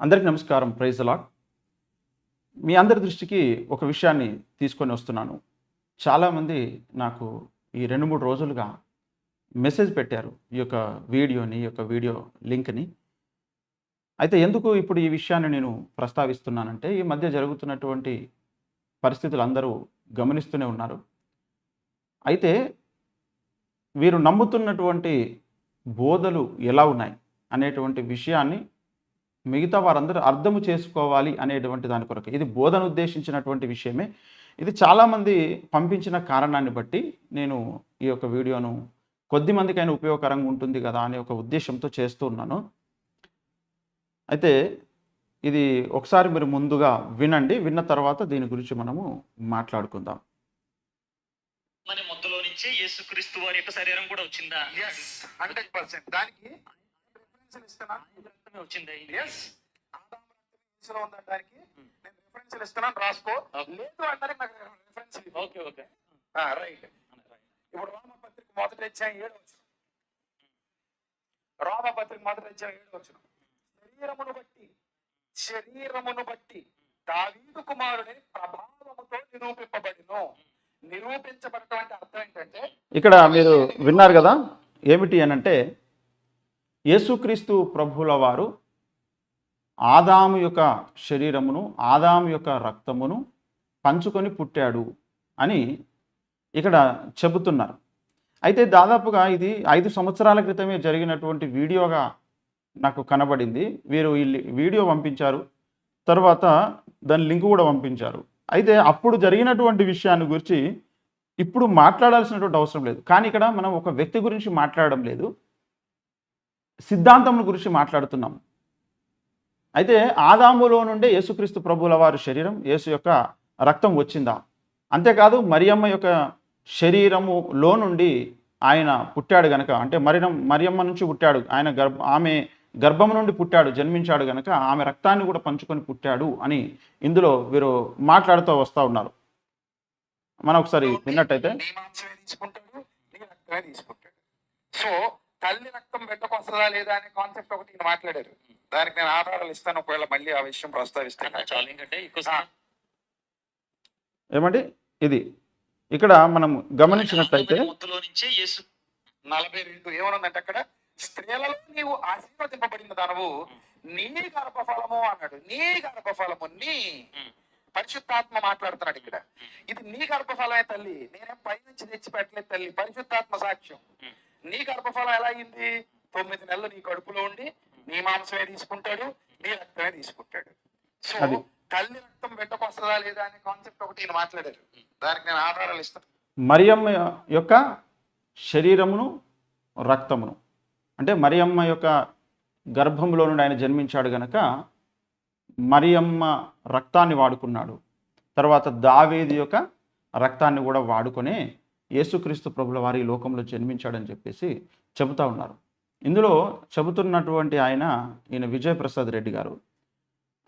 అందరికీ నమస్కారం. Praise allot మీ అందరి దృష్టికి ఒక విషయాన్ని తీసుకొని వస్తున్నాను. చాలామంది నాకు ఈ రెండు మూడు రోజులుగా మెసేజ్ పెట్టారు ఈ యొక్క వీడియోని ఈ యొక్క వీడియో లింక్ని. అయితే ఎందుకు ఇప్పుడు ఈ విషయాన్ని నేను ప్రస్తావిస్తున్నానంటే ఈ మధ్య జరుగుతున్నటువంటి పరిస్థితులు అందరూ గమనిస్తూనే ఉన్నారు. అయితే వీరు నమ్ముతున్నటువంటి బోధలు ఎలా ఉన్నాయి అనేటువంటి విషయాన్ని మిగతా వారందరూ అర్థము చేసుకోవాలి అనేటువంటి దాని కొరకు. ఇది బోధన ఉద్దేశించినటువంటి విషయమే. ఇది చాలామంది పంపించిన కారణాన్ని బట్టి నేను ఈ యొక్క వీడియోను కొద్ది మందికైనా ఉపయోగకరంగా ఉంటుంది కదా అనే ఒక ఉద్దేశంతో చేస్తూ ఉన్నాను. అయితే ఇది ఒకసారి మీరు ముందుగా వినండి. విన్న తర్వాత దీని గురించి మనము మాట్లాడుకుందాం. మన మొత్తలో నుంచే యేసుక్రీస్తు వారి యొక్క శరీరం కూడా వచ్చిందా? పర్సెంట్ దానికి రిఫరెన్స్ ఇస్తున్నాను వచ్చిందా. ఎస్ ఆదాము ఉందనడానికి నేను రిఫరెన్స్ ఇస్తున్నాను రాసుకో. లేదు అంటే నాకు రిఫరెన్స్ ఓకే ఓకే రైట్ ఇప్పుడు రోమపత్రిక మొదటి అధ్యాయం ఏడు వచ్చిన రోమపత్రిక మొదటి అధ్యాయం ఏడు వచ్చిన శరీరమును బట్టి శరీరమును బట్టి దావీదు కుమారుని ప్రభావముతో నిరూపింపబడిను. నిరూపించబడటం అంటే అర్థం ఏంటంటే ఇక్కడ మీరు విన్నారు కదా ఏమిటి అనంటే యేసుక్రీస్తు ప్రభుల వారు ఆదాము యొక్క శరీరమును ఆదాము యొక్క రక్తమును పంచుకొని పుట్టాడు అని ఇక్కడ చెబుతున్నారు. అయితే దాదాపుగా ఇది ఐదు సంవత్సరాల క్రితమే జరిగినటువంటి వీడియోగా నాకు కనబడింది. వీరు ఈ వీడియో పంపించారు. తర్వాత దాని లింక్ కూడా పంపించారు. అయితే అప్పుడు జరిగినటువంటి విషయాన్ని గురించి ఇప్పుడు మాట్లాడాల్సినటువంటి అవసరం లేదు. కానీ ఇక్కడ మనం ఒక వ్యక్తి గురించి మాట్లాడడం లేదు. సిద్ధాంతం గురించి మాట్లాడుతున్నాం. అయితే ఆదాములో నుండే యేసుక్రీస్తు ప్రభువుల వారి శరీరం యేసు యొక్క రక్తం వచ్చిందా? అంతేకాదు మరియమ్మ యొక్క శరీరములో నుండి ఆయన పుట్టాడు గనక అంటే మరియం మరియమ్మ నుంచి పుట్టాడు ఆయన గర్భ ఆమె గర్భం నుండి పుట్టాడు జన్మించాడు గనక ఆమె రక్తాన్ని కూడా పంచుకొని పుట్టాడు అని ఇందులో వీరు మాట్లాడుతూ వస్తూ ఉన్నారు. మనం ఒకసారి విన్నట్టయితే సో తల్లి రక్తం బిడ్డకు వస్తుందా లేదా అనే కాన్సెప్ట్ ఒకటి మాట్లాడారు. దానికి నేను ఆధారాలు ఇస్తాను ఒకవేళ మళ్ళీ ఆ విషయం ప్రస్తావిస్తే. అన్న చాలు ఇంకంటే ఎక్కువ ఆ. సమయం. ఏమండి? ఇది. ఇక్కడ మనం గమనించినట్లయితే నలభై రెండు ఏమనుందంటే అక్కడ స్త్రీలలో నీవు ఆశీర్వదింపబడిన దానవు నీ గర్భఫలము అన్నాడు. నీ గర్భఫలము నీ. పరిశుద్ధాత్మ మాట్లాడుతున్నాడు ఇక్కడ. ఇది నీ గర్భఫలమే తల్లి. నేనేం పై నుంచి తెచ్చి పెట్టలేదు తల్లి. పరిశుద్ధాత్మ సాక్ష్యం. నీ గర్భఫలం ఎలా అయింది? తొమ్మిది నెలలు నీ కడుపులో ఉండి నీ మాంసమే తీసుకుంటాడు నీ రక్తమే తీసుకుంటాడు. సో. తల్లి రక్తం బిడ్డకు వస్తుందా లేదా అనే కాన్సెప్ట్ ఒకటి ఈయన మాట్లాడారు. దానికి నేను ఆధారాలు ఇస్తాను. మరియమ్మ యొక్క శరీరమును రక్తమును. అంటే మరియమ్మ యొక్క గర్భంలో నుండి ఆయన జన్మించాడు గనక మరియమ్మ రక్తాన్ని వాడుకున్నాడు. తర్వాత దావేది యొక్క రక్తాన్ని కూడా వాడుకొనే యేసుక్రీస్తు ప్రభుల వారి లోకంలో జన్మించాడని చెప్పేసి చెబుతా ఉన్నారు. ఇందులో చెబుతున్నటువంటి ఆయన ఈయన విజయప్రసాద్ రెడ్డి గారు.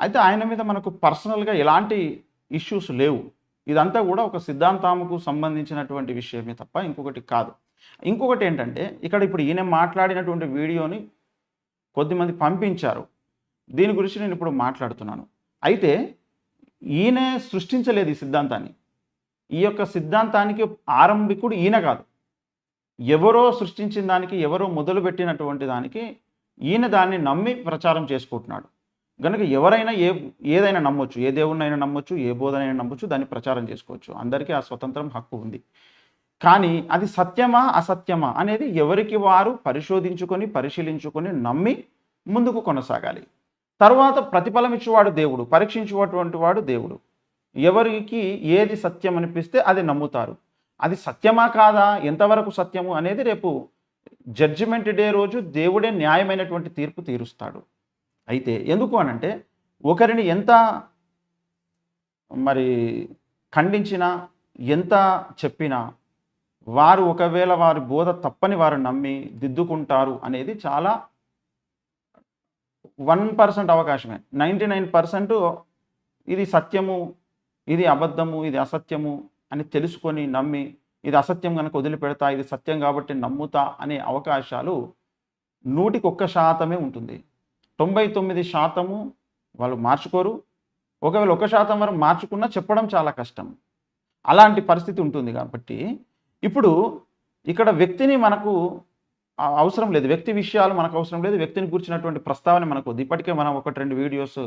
అయితే ఆయన మీద మనకు పర్సనల్గా ఎలాంటి ఇష్యూస్ లేవు. ఇదంతా కూడా ఒక సిద్ధాంతాముకు సంబంధించినటువంటి విషయమే తప్ప ఇంకొకటి కాదు. ఇంకొకటి ఏంటంటే ఇక్కడ ఇప్పుడు ఈయన మాట్లాడినటువంటి వీడియోని కొద్దిమంది పంపించారు. దీని గురించి నేను ఇప్పుడు మాట్లాడుతున్నాను. అయితే ఈయనే సృష్టించలేదు ఈ సిద్ధాంతాన్ని. ఈ యొక్క సిద్ధాంతానికి ఆరంభికుడు ఈయన కాదు. ఎవరో సృష్టించిన దానికి ఎవరో మొదలుపెట్టినటువంటి దానికి ఈయన దాన్ని నమ్మి ప్రచారం చేసుకుంటున్నాడు. కనుక ఎవరైనా ఏ ఏదైనా నమ్మొచ్చు ఏ దేవుడినైనా నమ్మొచ్చు ఏ బోధనైనా నమ్మొచ్చు దాన్ని ప్రచారం చేసుకోవచ్చు. అందరికీ ఆ స్వతంత్రం హక్కు ఉంది. కానీ అది సత్యమా అసత్యమా అనేది ఎవరికి వారు పరిశోధించుకొని పరిశీలించుకొని నమ్మి ముందుకు కొనసాగాలి. తర్వాత ప్రతిఫలం ఇచ్చేవాడు దేవుడు పరీక్షించేటువంటి వాడు దేవుడు. ఎవరికి ఏది సత్యం అనిపిస్తే అది నమ్ముతారు. అది సత్యమా కాదా? ఎంతవరకు సత్యము అనేది రేపు జడ్జిమెంట్ డే రోజు దేవుడే న్యాయమైనటువంటి తీర్పు తీరుస్తాడు. అయితే ఎందుకు అనంటే ఒకరిని ఎంత మరి ఖండించినా ఎంత చెప్పినా వారు ఒకవేళ వారి బోధ తప్పని వారు నమ్మి దిద్దుకుంటారు అనేది చాలా వన్ పర్సెంట్ అవకాశమే. నైంటీ నైన్ పర్సెంట్ ఇది సత్యము ఇది అబద్ధము ఇది అసత్యము అని తెలుసుకొని నమ్మి ఇది అసత్యం కనుక వదిలిపెడతా ఇది సత్యం కాబట్టి నమ్ముతా అనే అవకాశాలు నూటికి ఒక్క శాతమే ఉంటుంది. తొంభై తొమ్మిది శాతము వాళ్ళు మార్చుకోరు. ఒకవేళ ఒక శాతం వరకు మార్చుకున్నా చెప్పడం చాలా కష్టం. అలాంటి పరిస్థితి ఉంటుంది కాబట్టి ఇప్పుడు ఇక్కడ వ్యక్తిని మనకు అవసరం లేదు. వ్యక్తి విషయాలు మనకు అవసరం లేదు. వ్యక్తిని కూర్చున్నటువంటి ప్రస్తావన మనకు ఇప్పటికే మనం ఒకటి రెండు వీడియోస్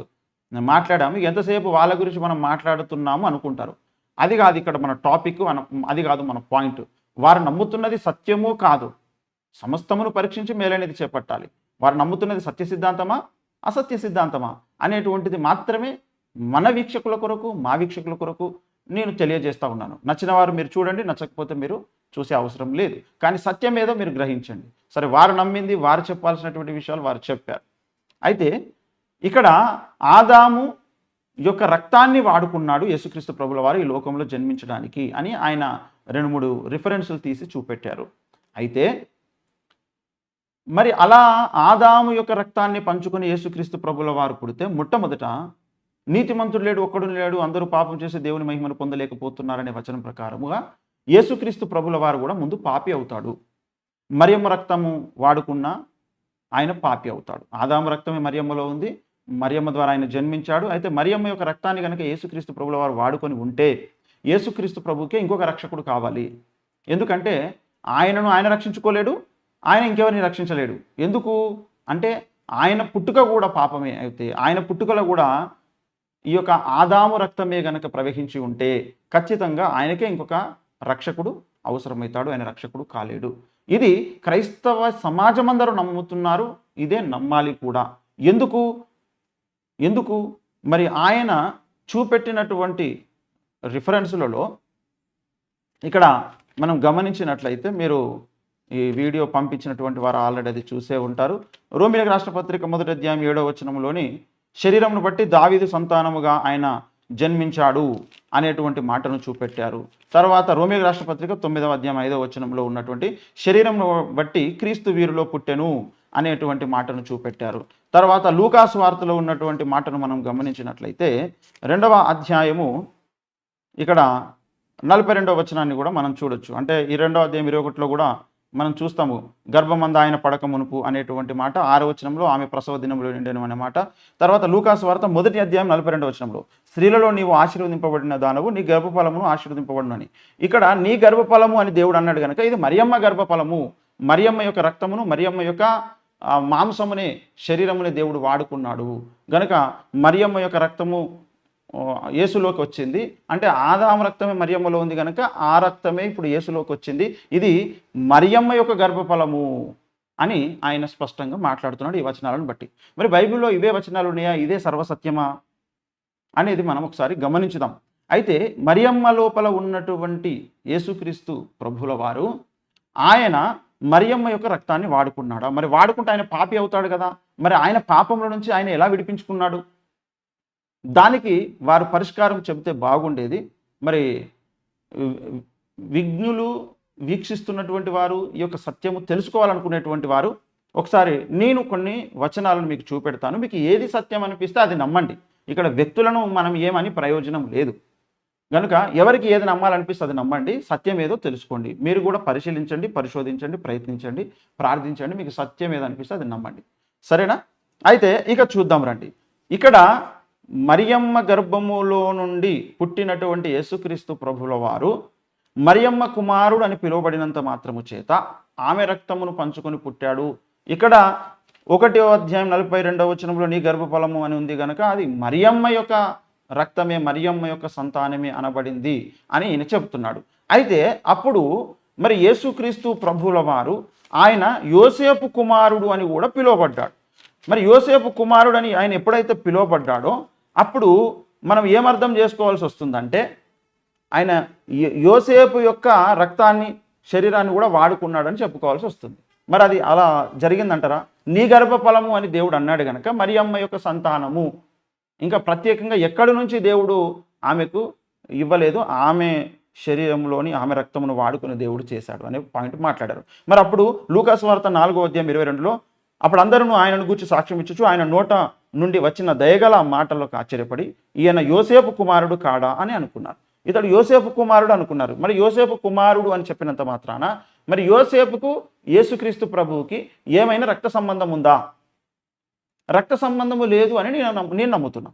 మాట్లాడాము. ఎంతసేపు వాళ్ళ గురించి మనం మాట్లాడుతున్నాము అనుకుంటారు. అది కాదు ఇక్కడ మన టాపిక్ మన అది కాదు మన పాయింట్. వారు నమ్ముతున్నది సత్యము కాదు. సమస్తమును పరీక్షించి మేలైనది చేపట్టాలి. వారు నమ్ముతున్నది సత్య సిద్ధాంతమా? అసత్య సిద్ధాంతమా? అనేటువంటిది మాత్రమే మన వీక్షకుల కొరకు మా వీక్షకుల కొరకు నేను తెలియజేస్తూ ఉన్నాను. నచ్చిన వారు మీరు చూడండి నచ్చకపోతే మీరు చూసే అవసరం లేదు. కానీ సత్యం ఏదో మీరు గ్రహించండి. సరే వారు నమ్మింది వారు చెప్పాల్సినటువంటి విషయాలు వారు చెప్పారు. అయితే ఇక్కడ ఆదాము యొక్క రక్తాన్ని వాడుకున్నాడు యేసుక్రీస్తు ప్రభుల వారు ఈ లోకంలో జన్మించడానికి అని ఆయన రెండు మూడు రిఫరెన్సులు తీసి చూపెట్టారు. అయితే మరి అలా ఆదాము యొక్క రక్తాన్ని పంచుకుని యేసుక్రీస్తు ప్రభుల వారు పుడితే మొట్టమొదట నీతిమంతుడు లేడు ఒక్కడు లేడు అందరూ పాపం చేసి దేవుని మహిమను పొందలేకపోతున్నారనే వచనం ప్రకారముగా యేసుక్రీస్తు ప్రభుల వారు కూడా ముందు పాపి అవుతాడు. మరియమ్మ రక్తము వాడుకున్న ఆయన పాపి అవుతాడు. ఆదాము రక్తమే మరియమ్మలో ఉంది మరియమ్మ ద్వారా ఆయన జన్మించాడు. అయితే మరియమ్మ యొక్క రక్తాన్ని కనుక యేసుక్రీస్తు ప్రభుల వారు వాడుకొని ఉంటే యేసుక్రీస్తు ప్రభుకే ఇంకొక రక్షకుడు కావాలి. ఎందుకంటే ఆయనను ఆయన రక్షించుకోలేడు ఆయన ఇంకెవరిని రక్షించలేడు. ఎందుకు? అంటే ఆయన పుట్టుక కూడా పాపమే అయితే ఆయన పుట్టుకలో కూడా ఈ యొక్క ఆదాము రక్తమే గనక ప్రవహించి ఉంటే ఖచ్చితంగా ఆయనకే ఇంకొక రక్షకుడు అవసరమవుతాడు ఆయన రక్షకుడు కాలేడు. ఇది క్రైస్తవ సమాజం అందరూ నమ్ముతున్నారు ఇదే నమ్మాలి కూడా. ఎందుకు? ఎందుకు? మరి ఆయన చూపెట్టినటువంటి రిఫరెన్సులలో ఇక్కడ మనం గమనించినట్లయితే మీరు ఈ వీడియో పంపించినటువంటి వారు ఆల్రెడీ అది చూసే ఉంటారు. రోమిలకు రాష్ట్రపత్రిక మొదటి అధ్యాయం ఏడో వచనంలోని శరీరమును బట్టి దావీదు సంతానముగా ఆయన జన్మించాడు అనేటువంటి మాటను చూపెట్టారు. తర్వాత రోమిలకు రాష్ట్రపత్రిక తొమ్మిదవ అధ్యాయం ఐదవ వచనంలో ఉన్నటువంటి శరీరమును బట్టి క్రీస్తు వీరిలో పుట్టెను. అనేటువంటి మాటను చూపెట్టారు. తర్వాత లూకాసు వార్తలో ఉన్నటువంటి మాటను మనం గమనించినట్లయితే రెండవ అధ్యాయము ఇక్కడ నలభై రెండవ వచనాన్ని కూడా మనం చూడొచ్చు. అంటే ఈ రెండవ అధ్యాయం ఇరవై ఒకటిలో కూడా మనం చూస్తాము గర్భమంద ఆయన పడక మునుపు అనేటువంటి మాట ఆరవచనంలో ఆమె ప్రసవ దినంలో నిండను అనే మాట. తర్వాత లూకాసు వార్త మొదటి అధ్యాయం నలభై రెండవ వచనంలో స్త్రీలలో నీవు ఆశీర్వదింపబడిన దానవు నీ గర్భఫలమును ఆశీర్వదింపబడును అని ఇక్కడ నీ గర్భఫలము అని దేవుడు అన్నాడు కనుక ఇది మరియమ్మ గర్భఫలము. మరియమ్మ యొక్క రక్తమును మరియమ్మ యొక్క మాంసమునే శరీరమునే దేవుడు వాడుకున్నాడు. గనుక మరియమ్మ యొక్క రక్తము యేసులోకి వచ్చింది. అంటే ఆదాము రక్తమే మరియమ్మలో ఉంది కనుక ఆ రక్తమే ఇప్పుడు యేసులోకి వచ్చింది. ఇది మరియమ్మ యొక్క గర్భఫలము అని ఆయన స్పష్టంగా మాట్లాడుతున్నాడు ఈ వచనాలను బట్టి. మరి బైబిల్లో ఇవే వచనాలు ఉన్నాయా? ఇదే సర్వసత్యమా? అనేది మనం ఒకసారి గమనించుదాం. అయితే మరియమ్మ లోపల ఉన్నటువంటి యేసుక్రీస్తు ప్రభుల వారు ఆయన మరియమ్మ యొక్క రక్తాన్ని వాడుకున్నాడా? మరి వాడుకుంటే ఆయన పాపి అవుతాడు కదా? మరి ఆయన పాపంలో నుంచి ఆయన ఎలా విడిపించుకున్నాడు? దానికి వారు పరిష్కారం చెబితే బాగుండేది. మరి విఘ్నులు వీక్షిస్తున్నటువంటి వారు ఈ యొక్క సత్యము తెలుసుకోవాలనుకునేటువంటి వారు ఒకసారి నేను కొన్ని వచనాలను మీకు చూపెడతాను. మీకు ఏది సత్యం అనిపిస్తే అది నమ్మండి. ఇక్కడ వ్యక్తులను మనం ఏమని ప్రయోజనం లేదు. కనుక ఎవరికి ఏది నమ్మాలనిపిస్తే అది నమ్మండి. సత్యం ఏదో తెలుసుకోండి. మీరు కూడా పరిశీలించండి పరిశోధించండి ప్రయత్నించండి ప్రార్థించండి. మీకు సత్యం ఏదో అనిపిస్తే అది నమ్మండి. సరేనా? అయితే ఇక చూద్దాం రండి. ఇక్కడ మరియమ్మ గర్భములో నుండి పుట్టినటువంటి యేసుక్రీస్తు ప్రభుల వారు మరియమ్మ కుమారుడు అని పిలువబడినంత మాత్రము చేత ఆమె రక్తమును పంచుకొని పుట్టాడు. ఇక్కడ ఒకటో అధ్యాయం నలభై రెండవ వచనంలో నీ గర్భఫలము అని ఉంది కనుక అది మరియమ్మ యొక్క రక్తమే మరియమ్మ యొక్క సంతానమే అనబడింది అని ఈయన చెబుతున్నాడు. అయితే అప్పుడు మరి యేసుక్రీస్తు ప్రభుల వారు ఆయన యోసేపు కుమారుడు అని కూడా పిలువబడ్డాడు. మరి యోసేపు కుమారుడు అని ఆయన ఎప్పుడైతే పిలువబడ్డాడో అప్పుడు మనం ఏమర్థం చేసుకోవాల్సి వస్తుందంటే ఆయన యోసేపు యొక్క రక్తాన్ని శరీరాన్ని కూడా వాడుకున్నాడని చెప్పుకోవాల్సి వస్తుంది. మరి అది అలా జరిగిందంటారా? నీ గర్భఫలము అని దేవుడు అన్నాడు కనుక మరి అమ్మ యొక్క సంతానము ఇంకా ప్రత్యేకంగా ఎక్కడి నుంచి దేవుడు ఆమెకు ఇవ్వలేదు ఆమె శరీరంలోని ఆమె రక్తమును వాడుకుని దేవుడు చేశాడు అనే పాయింట్ మాట్లాడారు. మరి అప్పుడు లూకాస్ వార్త నాలుగో అధ్యాయం ఇరవై రెండులో అప్పుడు అందరూ ఆయనను గురించి సాక్ష్యం ఇచ్చుచు ఆయన నోట నుండి వచ్చిన దయగల మాటలకు ఆశ్చర్యపడి ఈయన యోసేపు కుమారుడు కాడా అని అనుకున్నారు. ఇతడు యోసేపు కుమారుడు అనుకున్నారు. మరి యోసేపు కుమారుడు అని చెప్పినంత మాత్రాన మరి యోసేపుకు యేసుక్రీస్తు ప్రభువుకి ఏమైనా రక్త సంబంధం ఉందా? రక్త సంబంధము లేదు అని నేను నమ్ము- నేను నమ్ముతున్నా.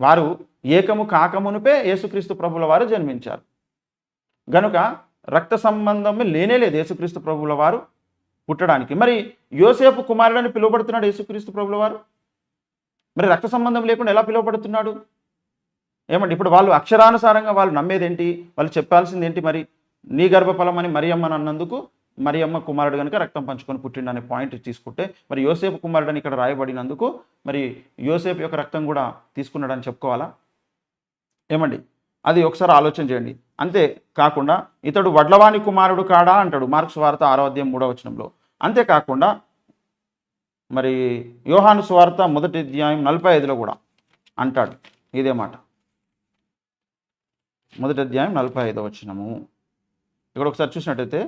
వారు ఏకము కాకమునుపే యేసుక్రీస్తు ప్రభుల వారు జన్మించారు. గనుక రక్త సంబంధము లేనే లేదు యేసుక్రీస్తు ప్రభుల వారు పుట్టడానికి. మరి యోసేపు కుమారుడని పిలువబడుతున్నాడు యేసుక్రీస్తు ప్రభుల వారు? మరి రక్త సంబంధం లేకుండా ఎలా పిలువబడుతున్నాడు? ఏమండి ఇప్పుడు వాళ్ళు అక్షరానుసారంగా వాళ్ళు నమ్మేది ఏంటి వాళ్ళు చెప్పాల్సింది ఏంటి మరి? నీ గర్భఫలం అని మరియమ్మని అన్నందుకు మరియమ్మ కుమారుడు కనుక రక్తం పంచుకొని పుట్టిండు అనే పాయింట్ తీసుకుంటే మరి యోసేపు కుమారుడు అని ఇక్కడ రాయబడినందుకు మరి యోసేపు యొక్క రక్తం కూడా తీసుకున్నాడని చెప్పుకోవాలా? ఏమండి? అది ఒకసారి ఆలోచన చేయండి. అంతే కాకుండా ఇతడు వడ్లవాణి కుమారుడు కాడా అంటాడు మార్క్స్ వార్త ఆరో అధ్యాయం మూడో వచనంలో. అంతేకాకుండా మరి యోహాను స్వార్త మొదటి అధ్యాయం నలభై ఐదులో కూడా అంటాడు ఇదే మాట. మొదటి అధ్యాయం నలభై ఐదో వచ్చినము ఇక్కడ ఒకసారి చూసినట్టయితే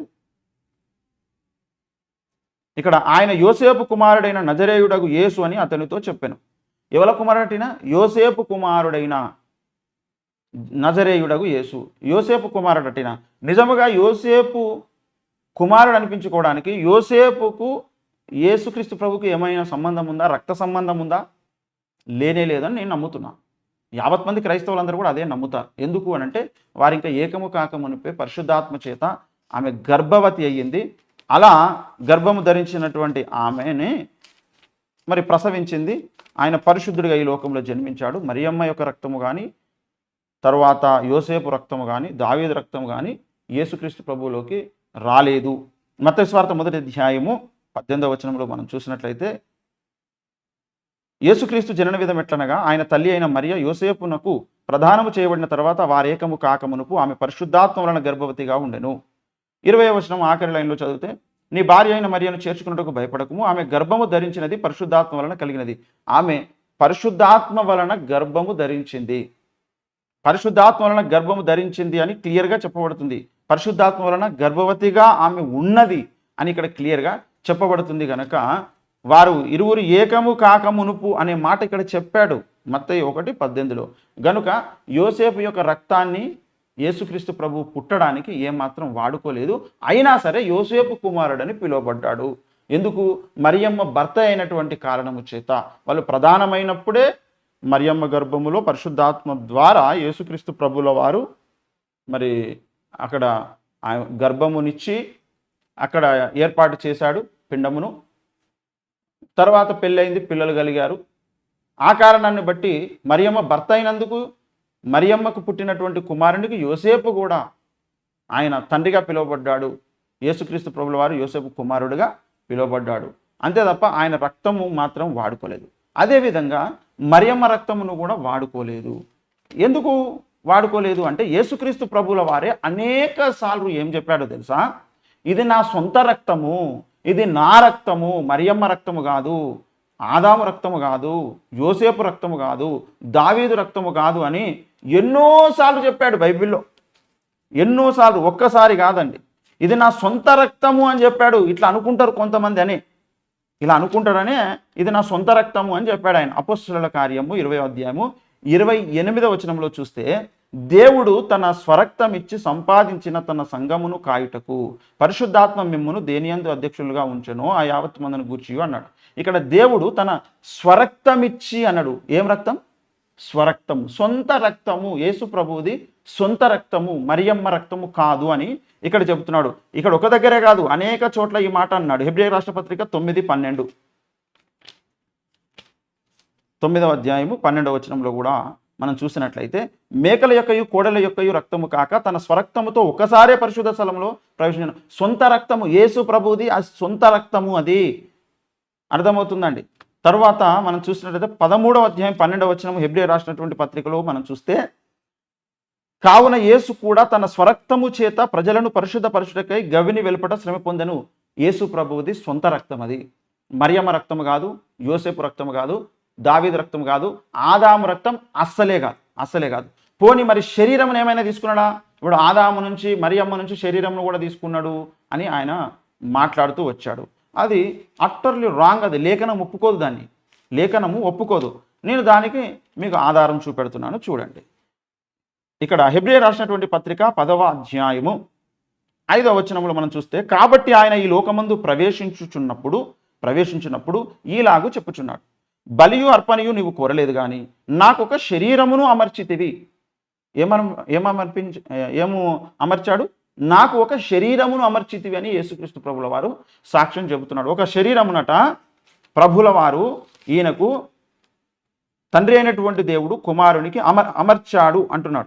ఇక్కడ ఆయన యోసేపు కుమారుడైన నజరేయుడగు యేసు అని అతనితో చెప్పాను. ఎవల కుమారుడైన? యోసేపు కుమారుడైన నజరేయుడగు యేసు. యోసేపు కుమారుడటిన నిజముగా యోసేపు కుమారుడు అనిపించుకోవడానికి యోసేపుకు యేసుక్రీస్తు ప్రభుకు ఏమైనా సంబంధం ఉందా? రక్త సంబంధం ఉందా? లేనే లేదని నేను నమ్ముతున్నా. యావత్ మంది క్రైస్తవులందరూ కూడా అదే నమ్ముతారు. ఎందుకు అని అంటే వారి ఇంకా ఏకము కాకమునిపే పరిశుద్ధాత్మ చేత ఆమె గర్భవతి అయ్యింది. అలా గర్భము ధరించినటువంటి ఆమెని మరి ప్రసవించింది. ఆయన పరిశుద్ధుడిగా ఈ లోకంలో జన్మించాడు. మరియమ్మ యొక్క రక్తము కానీ తరువాత యోసేపు రక్తము కానీ దావేది రక్తము కానీ యేసుక్రీస్తు ప్రభువులోకి రాలేదు. మతస్వార్థ మొదటి అధ్యాయము పద్దెనిమిదవ వచనంలో మనం చూసినట్లయితే యేసుక్రీస్తు జనన విధం ఎట్లనగా ఆయన తల్లి అయిన మరియ యోసేపునకు ప్రధానము చేయబడిన తర్వాత వారేకము కాకమునుపు ఆమె పరిశుద్ధాత్మ వలన గర్భవతిగా ఉండెను. ఇరవై వచనం ఆఖరి లైన్లో చదివితే నీ భార్య అయిన మరియను చేర్చుకున్నట్టుకు భయపడకము. ఆమె గర్భము ధరించినది పరిశుద్ధాత్మ వలన కలిగినది. ఆమె పరిశుద్ధాత్మ వలన గర్భము ధరించింది. పరిశుద్ధాత్మ వలన గర్భము ధరించింది అని క్లియర్గా చెప్పబడుతుంది. పరిశుద్ధాత్మ వలన గర్భవతిగా ఆమె ఉన్నది అని ఇక్కడ క్లియర్గా చెప్పబడుతుంది కనుక వారు ఇరువురు ఏకము కాకమునుపు అనే మాట ఇక్కడ చెప్పాడు. మత్తయ్య ఒకటి పద్దెనిమిదిలో. గనుక యోసేపు యొక్క రక్తాన్ని యేసుక్రీస్తు ప్రభు పుట్టడానికి ఏమాత్రం వాడుకోలేదు. అయినా సరే యోసేపు కుమారుడని పిలువబడ్డాడు. ఎందుకు? మరియమ్మ భర్త అయినటువంటి కారణము చేత. వాళ్ళు ప్రధానమైనప్పుడే మరియమ్మ గర్భములో పరిశుద్ధాత్మ ద్వారా యేసుక్రీస్తు ప్రభుల వారు మరి అక్కడ ఆ గర్భమునిచ్చి అక్కడ ఏర్పాటు చేశాడు పిండమును. తర్వాత పెళ్ళయింది పిల్లలు కలిగారు. ఆ కారణాన్ని బట్టి మరియమ్మ భర్త అయినందుకు మరియమ్మకు పుట్టినటువంటి కుమారునికి యోసేపు కూడా ఆయన తండ్రిగా పిలువబడ్డాడు. యేసుక్రీస్తు ప్రభుల వారు యోసేపు కుమారుడిగా పిలువబడ్డాడు. అంతే తప్ప ఆయన రక్తము మాత్రం వాడుకోలేదు. అదేవిధంగా మరియమ్మ రక్తమును కూడా వాడుకోలేదు. ఎందుకు వాడుకోలేదు అంటే యేసుక్రీస్తు ప్రభుల వారే అనేక సార్లు ఏం చెప్పాడో తెలుసా? ఇది నా సొంత రక్తము ఇది నా రక్తము మరియమ్మ రక్తము కాదు ఆదాము రక్తము కాదు యోసేపు రక్తము కాదు దావీదు రక్తము కాదు అని ఎన్నోసార్లు చెప్పాడు బైబిల్లో. ఎన్నోసార్లు ఒక్కసారి కాదండి. ఇది నా సొంత రక్తము అని చెప్పాడు. ఇట్లా అనుకుంటారు కొంతమంది అని. ఇలా అనుకుంటారనే ఇది నా సొంత రక్తము అని చెప్పాడు ఆయన. అపస్సుల కార్యము ఇరవై అధ్యాయము ఇరవై ఎనిమిదవ వచనంలో చూస్తే దేవుడు తన స్వరక్తం ఇచ్చి సంపాదించిన తన సంఘమును కాయుటకు పరిశుద్ధాత్మ మిమ్మును దేనియందు అధ్యక్షులుగా ఉంచను ఆ యావత్ మందును గూర్చి అన్నాడు. ఇక్కడ దేవుడు తన స్వరక్తమిచ్చి అన్నాడు. ఏం రక్తం? స్వరక్తము సొంత రక్తము యేసు ప్రభువుది సొంత రక్తము మరియమ్మ రక్తము కాదు అని ఇక్కడ చెబుతున్నాడు. ఇక్కడ ఒక దగ్గరే కాదు అనేక చోట్ల ఈ మాట అన్నాడు. హెబ్రే రాష్ట్రపత్రిక తొమ్మిది పన్నెండు. తొమ్మిదవ అధ్యాయము పన్నెండవ వచనంలో కూడా మనం చూసినట్లయితే మేకల యొక్కయు కోడల యొక్కయు రక్తము కాక తన స్వరక్తముతో ఒకసారే పరిశుద్ధ స్థలంలో ప్రవేశించిన సొంత రక్తము యేసు ప్రభుది ఆ సొంత రక్తము అది. అర్థమవుతుందండి? తర్వాత మనం చూసినట్లయితే పదమూడవ అధ్యాయం పన్నెండవ వచనం హెబ్రే రాసినటువంటి పత్రికలో మనం చూస్తే కావున యేసు కూడా తన స్వరక్తము చేత ప్రజలను పరిశుద్ధ పరుషుడకై గవిని వెలుపట శ్రమ పొందెను. యేసు ప్రభువుది సొంత రక్తం అది మరియమ్మ రక్తం కాదు యోసేపు రక్తం కాదు దావిద రక్తం కాదు ఆదాము రక్తం అస్సలే కాదు అస్సలే కాదు. పోని మరి శరీరం ఏమైనా తీసుకున్నాడా? ఇప్పుడు ఆదాము నుంచి మరియమ్మ నుంచి శరీరంను కూడా తీసుకున్నాడు అని ఆయన మాట్లాడుతూ వచ్చాడు. అది అట్టర్లీ రాంగ్ అది. లేఖనం ఒప్పుకోదు దాన్ని. లేఖనము ఒప్పుకోదు. నేను దానికి మీకు ఆధారం చూపెడుతున్నాను. చూడండి. ఇక్కడ హెబ్రే రాసినటువంటి పత్రిక పదవ అధ్యాయము ఐదవ వచనంలో మనం చూస్తే కాబట్టి ఆయన ఈ లోకమందు ప్రవేశించుచున్నప్పుడు ప్రవేశించినప్పుడు ఈలాగు చెప్పుచున్నాడు బలియు అర్పణయు నీవు కోరలేదు కానీ నాకొక శరీరమును అమర్చితివి. ఏమను ఏమర్పించ ఏము అమర్చాడు? నాకు ఒక శరీరమును అమర్చితివి అని యేసుక్రీస్తు ప్రభుల వారు సాక్ష్యం చెబుతున్నాడు. ఒక శరీరమునట ప్రభుల వారు ఈయనకు తండ్రి అయినటువంటి దేవుడు కుమారునికి అమర్ అమర్చాడు అంటున్నాడు.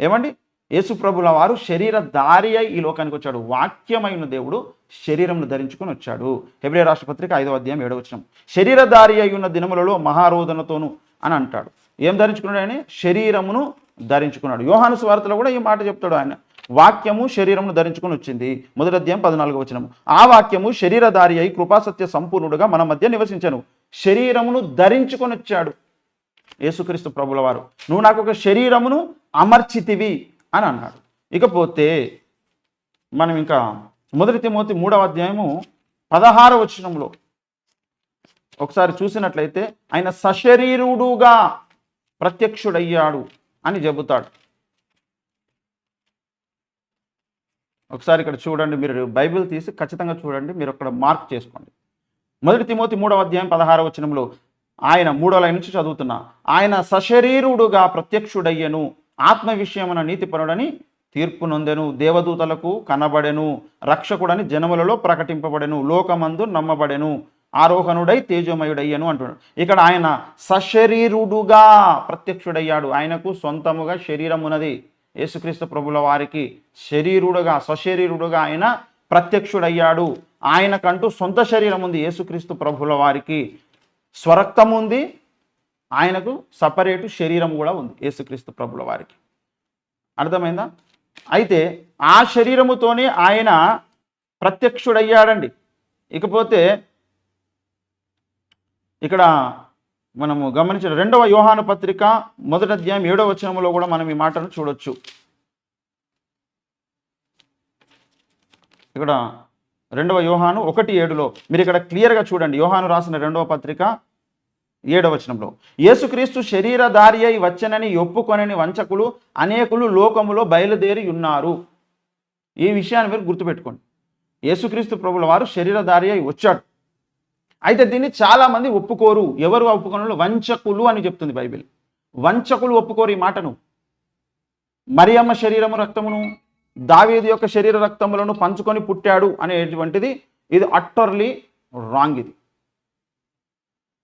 ఏమండి? యేసుప్రభుల వారు శరీర దారి అయి ఈ లోకానికి వచ్చాడు. వాక్యమైన దేవుడు శరీరంను ధరించుకొని వచ్చాడు. హెబ్రే రాష్ట్రపత్రిక ఐదవ అధ్యాయం ఏడవ శరీర దారి అయి ఉన్న దినములలో మహారోదనతోను అని అంటాడు. ఏం ధరించుకున్నాడు ఆయన? శరీరమును ధరించుకున్నాడు. యోహాను స్వార్థలో కూడా ఈ మాట చెప్తాడు ఆయన. వాక్యము శరీరమును ధరించుకుని వచ్చింది. మొదటధ్యాయం పద్నాలుగు వచనము ఆ వాక్యము శరీరధారి అయి కృపాసత్య సంపూర్ణుడుగా మన మధ్య నివసించను. శరీరమును ధరించుకొని వచ్చాడు యేసుక్రీస్తు ప్రభుల వారు నువ్వు నాకు ఒక శరీరమును అమర్చితివి అని అన్నాడు. ఇకపోతే మనం ఇంకా మొదటి తిమోతి మూడవ అధ్యాయము పదహార వచనంలో ఒకసారి చూసినట్లయితే ఆయన సశరీరుడుగా ప్రత్యక్షుడయ్యాడు అని చెబుతాడు. ఒకసారి ఇక్కడ చూడండి మీరు బైబిల్ తీసి ఖచ్చితంగా చూడండి మీరు అక్కడ మార్క్ చేసుకోండి. మొదటి తిమోతి మూడవ అధ్యాయం పదహార వచనంలో ఆయన మూడో లైన్ నుంచి చదువుతున్నా ఆయన సశరీరుడుగా ప్రత్యక్షుడయ్యను ఆత్మ విషయమున నీతిపరుడని తీర్పు నొందెను దేవదూతలకు కనబడెను రక్షకుడని జనములలో ప్రకటింపబడెను లోకమందు నమ్మబడెను ఆరోహణుడై తేజోమయుడయ్యను అంటున్నాడు. ఇక్కడ ఆయన సశరీరుడుగా ప్రత్యక్షుడయ్యాడు. ఆయనకు సొంతముగా శరీరం ఉన్నది యేసుక్రీస్తు ప్రభుల వారికి శరీరుడుగా సశరీరుడుగా ఆయన ప్రత్యక్షుడయ్యాడు. ఆయనకంటూ సొంత శరీరం ఉంది యేసుక్రీస్తు ప్రభుల వారికి. స్వరక్తం ఉంది. ఆయనకు సపరేటు శరీరం కూడా ఉంది యేసుక్రీస్తు ప్రభుల వారికి. అర్థమైందా? అయితే ఆ శరీరముతోనే ఆయన ప్రత్యక్షుడయ్యాడండి. ఇకపోతే ఇక్కడ మనము గమనించిన రెండవ యోహాను పత్రిక మొదటి అధ్యాయం ఏడవ వచనంలో కూడా మనం ఈ మాటను చూడొచ్చు. ఇక్కడ రెండవ యోహాను ఒకటి ఏడులో మీరు ఇక్కడ క్లియర్గా చూడండి. యోహాను రాసిన రెండవ పత్రిక ఏడవ వచనంలో యేసుక్రీస్తు శరీరధారి అయి వచ్చనని ఒప్పుకొనని వంచకులు అనేకులు లోకములో బయలుదేరి ఉన్నారు. ఈ విషయాన్ని మీరు గుర్తుపెట్టుకోండి. యేసుక్రీస్తు ప్రభుల వారు శరీరధారి అయి వచ్చాడు అయితే దీన్ని చాలామంది ఒప్పుకోరు. ఎవరు ఒప్పుకోను వంచకులు అని చెప్తుంది బైబిల్. వంచకులు ఒప్పుకోరు ఈ మాటను. మరియమ్మ శరీరము రక్తమును దావేది యొక్క శరీర రక్తములను పంచుకొని పుట్టాడు అనేటువంటిది ఇది అట్టర్లీ రాంగ్ ఇది.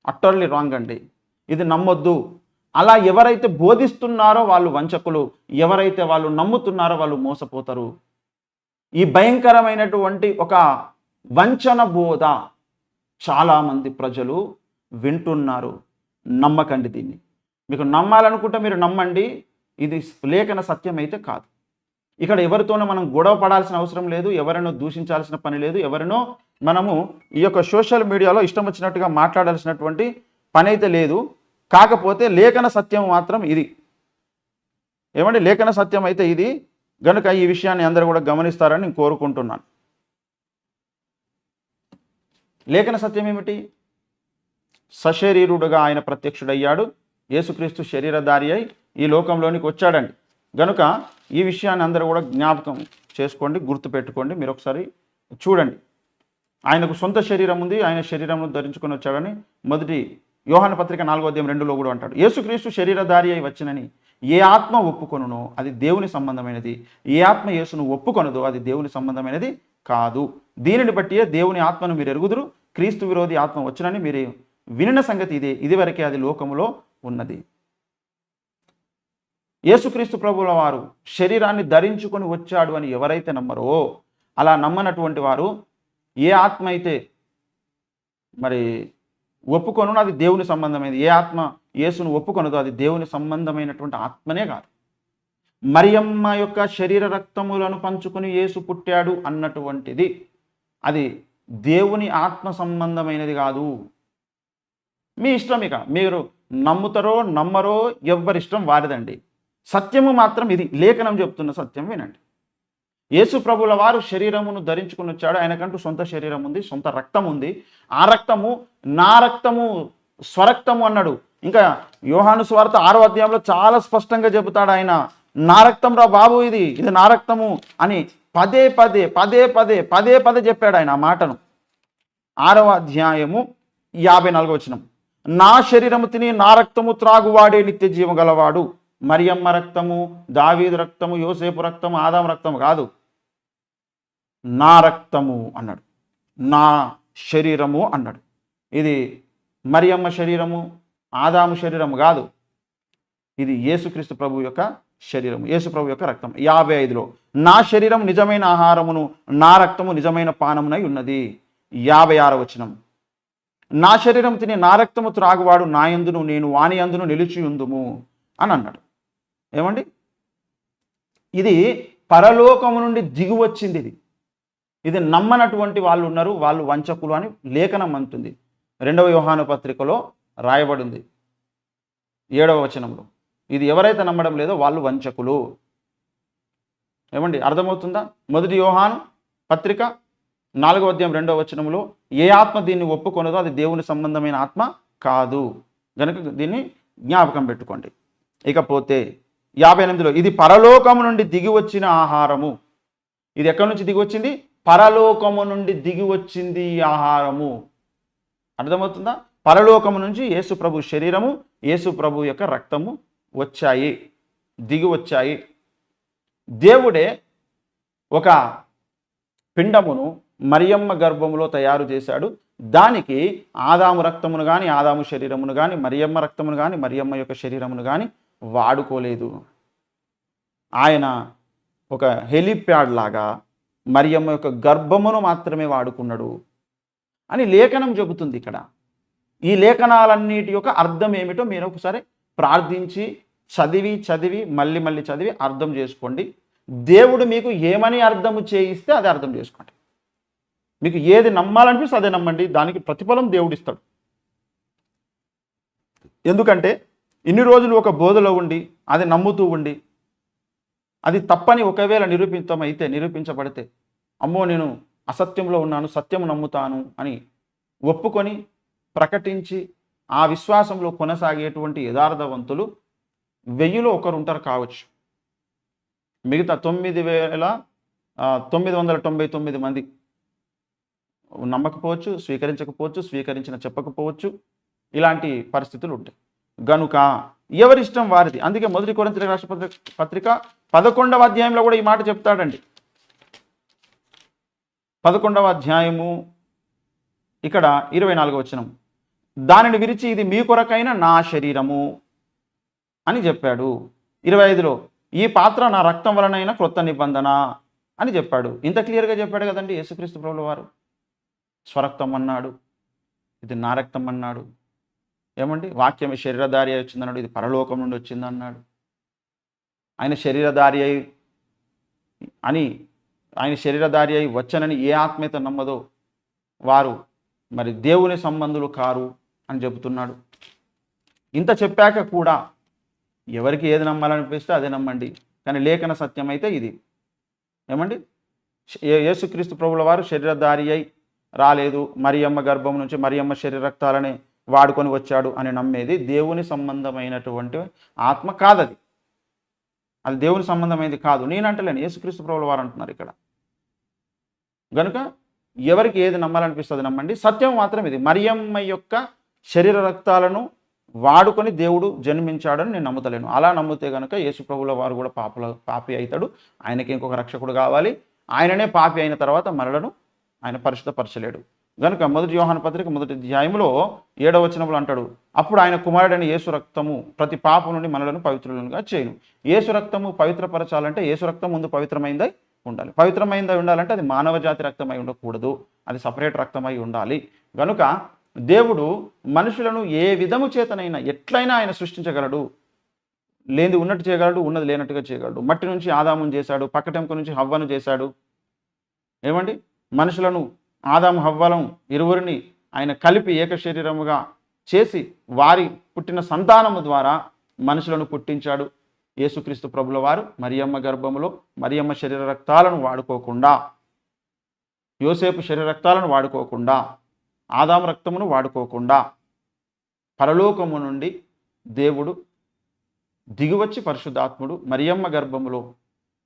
అట్టర్లీ రాంగ్ అండి. ఇది నమ్మొద్దు. అలా ఎవరైతే బోధిస్తున్నారో వాళ్ళు వంచకులు ఎవరైతే వాళ్ళు నమ్ముతున్నారో వాళ్ళు మోసపోతారు. ఈ భయంకరమైనటువంటి ఒక వంచన బోధ. చాలామంది ప్రజలు వింటున్నారు. నమ్మకండి దీన్ని. మీకు నమ్మాలనుకుంటే మీరు నమ్మండి. ఇది లేఖన సత్యం అయితే కాదు. ఇక్కడ ఎవరితోనూ మనం గొడవ పడాల్సిన అవసరం లేదు. ఎవరినో దూషించాల్సిన పని లేదు. ఎవరినో మనము ఈ యొక్క సోషల్ మీడియాలో ఇష్టం వచ్చినట్టుగా మాట్లాడాల్సినటువంటి పని అయితే లేదు. కాకపోతే లేఖన సత్యం మాత్రం ఇది. ఏమండి? లేఖన సత్యం అయితే ఇది. గనుక ఈ విషయాన్ని అందరూ కూడా గమనిస్తారని నేను కోరుకుంటున్నాను. లేఖన సత్యం ఏమిటి? సశరీరుడుగా ఆయన ప్రత్యక్షుడయ్యాడు. యేసుక్రీస్తు శరీరధారి అయి ఈ లోకంలోనికి వచ్చాడండి. గనుక ఈ విషయాన్ని అందరూ కూడా జ్ఞాపకం చేసుకోండి గుర్తుపెట్టుకోండి. మీరు ఒకసారి చూడండి. ఆయనకు సొంత శరీరం ఉంది ఆయన శరీరంను ధరించుకొని వచ్చాడని మొదటి యోహాన పత్రిక నాలుగో అధ్యాయం రెండులో కూడా అంటాడు. యేసుక్రీస్తు శరీరధారి అయి వచ్చినని ఏ ఆత్మ ఒప్పుకొనునో అది దేవుని సంబంధమైనది. ఏ ఆత్మ యేసును ఒప్పుకొనదో అది దేవుని సంబంధమైనది కాదు. దీనిని బట్టియే దేవుని ఆత్మను మీరు ఎరుగుదురు క్రీస్తు విరోధి ఆత్మ వచ్చినని మీరు వినిన సంగతి ఇదే. ఇదివరకే అది లోకములో ఉన్నది. యేసుక్రీస్తు ప్రభుల వారు శరీరాన్ని ధరించుకొని వచ్చాడు అని ఎవరైతే నమ్మరో అలా నమ్మనటువంటి వారు ఏ ఆత్మ అయితే మరి ఒప్పుకొను అది దేవుని సంబంధమైనది. ఏ ఆత్మ యేసును ఒప్పుకొనదో అది దేవుని సంబంధమైనటువంటి ఆత్మనే కాదు. మరియమ్మ యొక్క శరీర రక్తములను పంచుకొని యేసు పుట్టాడు అన్నటువంటిది. అది దేవుని ఆత్మ సంబంధమైనది కాదు. మీ ఇష్టం ఇక. మీరు నమ్ముతారో నమ్మరో ఎవరిష్టం వారిదండి. సత్యము మాత్రం ఇది. లేఖనం చెప్తున్న సత్యం వినండి. యేసు ప్రభుల వారు శరీరమును ధరించుకుని వచ్చాడు. ఆయనకంటూ సొంత శరీరం ఉంది సొంత రక్తం ఉంది. ఆ రక్తము నా రక్తము స్వరక్తము అన్నాడు. ఇంకా యోహాను స్వార్థ ఆరో అధ్యాయంలో చాలా స్పష్టంగా చెబుతాడు ఆయన. నా రక్తం రా బాబు ఇది ఇది నా రక్తము అని పదే పదే పదే పదే పదే పదే చెప్పాడు ఆయన ఆ మాటను. ఆరవ అధ్యాయము యాభై నాలుగో వచనం. నా శరీరము తిని నా రక్తము త్రాగువాడే నిత్య జీవం గలవాడు. మరియమ్మ రక్తము దావీదు రక్తము యోసేపు రక్తము ఆదాం రక్తము కాదు. నా రక్తము అన్నాడు. నా శరీరము అన్నాడు. ఇది మరియమ్మ శరీరము ఆదాము శరీరము కాదు. ఇది యేసుక్రీస్తు ప్రభు యొక్క శరీరము. యేసుప్రభు యొక్క రక్తం. యాభై ఐదులో నా శరీరం నిజమైన ఆహారమును నా రక్తము నిజమైన పానమునై ఉన్నది. యాభై ఆరో వచనం. నా శరీరం తిని నా రక్తము త్రాగువాడు నా యందును నేను వాని యందును నిలిచి ఉందుము అని అన్నాడు. ఏమండి? ఇది పరలోకము నుండి దిగి వచ్చింది ఇది. ఇది నమ్మనటువంటి వాళ్ళు ఉన్నారు వాళ్ళు వంచకులు అని లేఖనం అంటుంది రెండవ వ్యూహాన పత్రికలో రాయబడింది. ఏడవ వచనంలో. ఇది ఎవరైతే నమ్మడం లేదో వాళ్ళు వంచకులు. ఏమండి అర్థమవుతుందా? మొదటి యోహాను పత్రిక నాలుగవ అధ్యాయం రెండవ వచనంలో ఏ ఆత్మ దీన్ని ఒప్పుకొనదో అది దేవుని సంబంధమైన ఆత్మ కాదు. కనుక దీన్ని జ్ఞాపకం పెట్టుకోండి. ఇకపోతే యాభై ఎనిమిదిలో ఇది పరలోకము నుండి దిగి వచ్చిన ఆహారము. ఇది ఎక్కడి నుంచి దిగి వచ్చింది? పరలోకము నుండి దిగి వచ్చింది ఆహారము. అర్థమవుతుందా? పరలోకము నుంచి యేసు ప్రభు శరీరము యేసు ప్రభు యొక్క రక్తము వచ్చాయి దిగి వచ్చాయి. దేవుడే ఒక పిండమును మరియమ్మ గర్భములో తయారు చేశాడు. దానికి ఆదాము రక్తమును కానీ ఆదాము శరీరమును కానీ మరియమ్మ రక్తమును కానీ మరియమ్మ యొక్క శరీరమును కానీ వాడుకోలేదు. ఆయన ఒక హెలిప్యాడ్ లాగా మరియమ్మ యొక్క గర్భమును మాత్రమే వాడుకున్నాడు అని లేఖనం చెబుతుంది ఇక్కడ. ఈ లేఖనాలన్నిటి యొక్క అర్థం ఏమిటో మీరు ఒకసారి ప్రార్థించి చదివి చదివి మళ్ళీ మళ్ళీ చదివి అర్థం చేసుకోండి. దేవుడు మీకు ఏమని అర్థము చేయిస్తే అది అర్థం చేసుకోండి. మీకు ఏది నమ్మాలనిపిస్తే అదే నమ్మండి. దానికి ప్రతిఫలం దేవుడు ఇస్తాడు ఎందుకంటే ఇన్ని రోజులు ఒక బోధలో ఉండి అది నమ్ముతూ ఉండి అది తప్పని ఒకవేళ నిరూపితమైతే నిరూపించబడితే అమ్మో నేను అసత్యంలో ఉన్నాను సత్యం నమ్ముతాను అని ఒప్పుకొని ప్రకటించి ఆ విశ్వాసంలో కొనసాగేటువంటి యథార్థవంతులు వెయ్యిలో ఒకరు ఉంటారు కావచ్చు. మిగతా తొమ్మిది వేల తొమ్మిది వందల తొంభై తొమ్మిది మంది నమ్మకపోవచ్చు స్వీకరించకపోవచ్చు స్వీకరించిన చెప్పకపోవచ్చు ఇలాంటి పరిస్థితులు ఉంటాయి గనుక ఎవరిష్టం వారిది? అందుకే మొదటి కొరింథీయులకు రాష్ట్ర పత్రిక పత్రిక పదకొండవ అధ్యాయంలో కూడా ఈ మాట చెప్తాడండి. పదకొండవ అధ్యాయము ఇక్కడ ఇరవై నాలుగవ వచనం. దానిని విరిచి ఇది మీ కొరకైన నా శరీరము. అని చెప్పాడు. ఇరవై ఐదులో ఈ పాత్ర నా రక్తం వలనైన క్రొత్త నిబంధన అని చెప్పాడు. ఇంత క్లియర్గా చెప్పాడు కదండి యేసుక్రీస్తు ప్రభుల వారు స్వరక్తం అన్నాడు. ఇది నా రక్తం అన్నాడు. ఏమండి? వాక్యం శరీరధారి అయి వచ్చిందన్నాడు. ఇది పరలోకం నుండి వచ్చింది అన్నాడు. ఆయన శరీరధారి అయి అని ఆయన శరీరధారి అయి వచ్చనని ఏ ఆత్మీయత నమ్మదో వారు మరి దేవుని సంబంధులు కారు అని చెబుతున్నాడు. ఇంత చెప్పాక కూడా ఎవరికి ఏది నమ్మాలనిపిస్తే అదే నమ్మండి. కానీ లేఖన సత్యం అయితే ఇది. ఏమండి? యేసుక్రీస్తు ప్రభుల వారు శరీరధారి అయి రాలేదు. మరియమ్మ గర్భం నుంచి మరియమ్మ శరీర రక్తాలని వాడుకొని వచ్చాడు అని నమ్మేది దేవుని సంబంధమైనటువంటి ఆత్మ కాదది. అది దేవుని సంబంధమైనది కాదు. నేనంటలేను. యేసుక్రీస్తు ప్రభుల వారు అంటున్నారు ఇక్కడ. గనుక ఎవరికి ఏది నమ్మాలనిపిస్తుంది నమ్మండి. సత్యం మాత్రం ఇది. మరియమ్మ యొక్క శరీర రక్తాలను వాడుకొని దేవుడు జన్మించాడని నేను నమ్ముతలేను. అలా నమ్మితే కనుక యేసుప్రభుల వారు కూడా పాపల పాపి అవుతాడు ఆయనకి ఇంకొక రక్షకుడు కావాలి. ఆయననే పాపి అయిన తర్వాత మరలను ఆయన పరిశుద్ధపరచలేడు. గనుక మొదటి యోహాన పత్రిక మొదటి అధ్యాయంలో ఏడవ వచనములు అంటాడు అప్పుడు ఆయన కుమారుడైన యేసు రక్తము ప్రతి పాపం నుండి మనలను పవిత్రులుగా చేయను. యేసు రక్తము పవిత్రపరచాలంటే యేసు రక్తం ముందు పవిత్రమైందై ఉండాలి. పవిత్రమైందై ఉండాలంటే అది మానవ జాతి రక్తమై ఉండకూడదు. అది సపరేట్ రక్తమై ఉండాలి. గనుక దేవుడు మనుషులను ఏ విధము చేతనైనా ఎట్లయినా ఆయన సృష్టించగలడు. లేనిది ఉన్నట్టు చేయగలడు ఉన్నది లేనట్టుగా చేయగలడు. మట్టి నుంచి ఆదామును చేశాడు పక్కటెంక నుంచి హవ్వను చేశాడు. ఏమండి? మనుషులను ఆదాము హవ్వలను ఇరువురిని ఆయన కలిపి ఏక శరీరముగా చేసి వారి పుట్టిన సంతానము ద్వారా మనుషులను పుట్టించాడు. యేసుక్రీస్తు ప్రభుల వారు మరియమ్మ గర్భములో మరియమ్మ శరీర రక్తాలను వాడుకోకుండా యోసేపు శరీర రక్తాలను వాడుకోకుండా ఆదాము రక్తమును వాడుకోకుండా పరలోకము నుండి దేవుడు దిగువచ్చి పరిశుద్ధాత్ముడు మరియమ్మ గర్భములో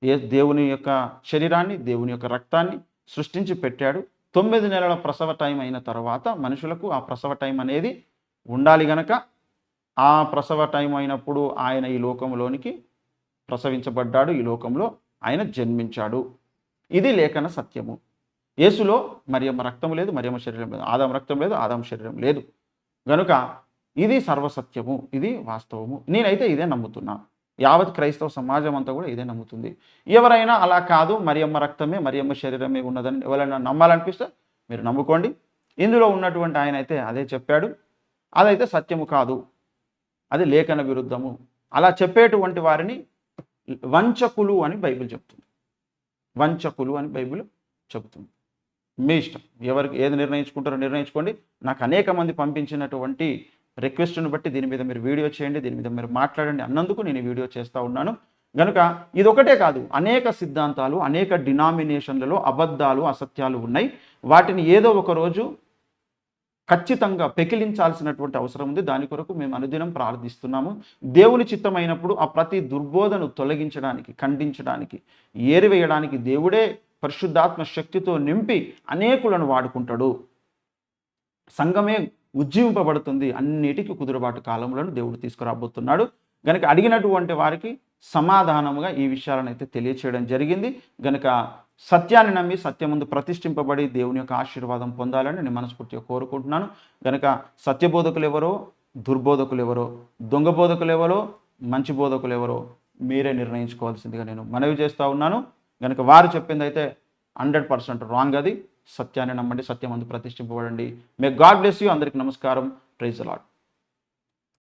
ఏ దేవుని యొక్క శరీరాన్ని దేవుని యొక్క రక్తాన్ని సృష్టించి పెట్టాడు. తొమ్మిది నెలల ప్రసవ టైం అయిన తర్వాత మనుషులకు ఆ ప్రసవ టైం అనేది ఉండాలి గనక ఆ ప్రసవ టైం అయినప్పుడు ఆయన ఈ లోకంలోనికి ప్రసవించబడ్డాడు ఈ లోకంలో ఆయన జన్మించాడు. ఇది లేఖన సత్యము. యేసులో మరియమ్మ రక్తం లేదు మరియమ్మ శరీరం లేదు. ఆదాం రక్తం లేదు ఆదాం శరీరం లేదు. గనుక ఇది సర్వసత్యము ఇది వాస్తవము. నేనైతే ఇదే నమ్ముతున్నా. యావత్ క్రైస్తవ సమాజం అంతా కూడా ఇదే నమ్ముతుంది. ఎవరైనా అలా కాదు మరియమ్మ రక్తమే మరియమ్మ శరీరమే ఉన్నదని ఎవరైనా నమ్మాలనిపిస్తే మీరు నమ్ముకోండి. ఇందులో ఉన్నటువంటి ఆయన అయితే అదే చెప్పాడు. అదైతే సత్యము కాదు. అది లేఖన విరుద్ధము. అలా చెప్పేటువంటి వారిని వంచకులు అని బైబిల్ చెప్తుంది. వంచకులు అని బైబిల్ చెబుతుంది మీ ఇష్టం. ఎవరికి ఏది నిర్ణయించుకుంటారో నిర్ణయించుకోండి. నాకు అనేక మంది పంపించినటువంటి రిక్వెస్ట్ను బట్టి దీని మీద మీరు వీడియో చేయండి దీని మీద మీరు మాట్లాడండి అన్నందుకు నేను వీడియో చేస్తూ ఉన్నాను. కనుక ఇది ఒకటే కాదు అనేక సిద్ధాంతాలు అనేక డినామినేషన్లలో అబద్ధాలు అసత్యాలు ఉన్నాయి. వాటిని ఏదో ఒక రోజు ఖచ్చితంగా పెకిలించాల్సినటువంటి అవసరం ఉంది. దాని కొరకు మేము అనుదినం ప్రార్థిస్తున్నాము. దేవుని చిత్తమైనప్పుడు ఆ ప్రతి దుర్బోధను తొలగించడానికి ఖండించడానికి ఏరివేయడానికి దేవుడే పరిశుద్ధాత్మ శక్తితో నింపి అనేకులను వాడుకుంటాడు. సంఘమే ఉజ్జీవింపబడుతుంది. అన్నిటికీ కుదురుబాటు కాలంలో దేవుడు తీసుకురాబోతున్నాడు. గనక అడిగినటువంటి వారికి సమాధానముగా ఈ విషయాలను అయితే తెలియచేయడం జరిగింది. గనుక సత్యాన్ని నమ్మి సత్యం ముందు ప్రతిష్ఠింపబడి దేవుని యొక్క ఆశీర్వాదం పొందాలని నేను మనస్ఫూర్తిగా కోరుకుంటున్నాను. గనక సత్యబోధకులు ఎవరో దుర్బోధకులు ఎవరో దొంగ బోధకులు ఎవరో మంచి బోధకులు ఎవరో మీరే నిర్ణయించుకోవాల్సిందిగా నేను మనవి చేస్తూ ఉన్నాను. గనుక వారు చెప్పింది అయితే హండ్రెడ్ పర్సెంట్ రాంగ్ అది. సత్యాన్ని నమ్మండి సత్యం అందు ప్రతిష్ఠింపబడండి. మే గాడ్ బ్లెస్ యూ అందరికీ నమస్కారం. Praise lord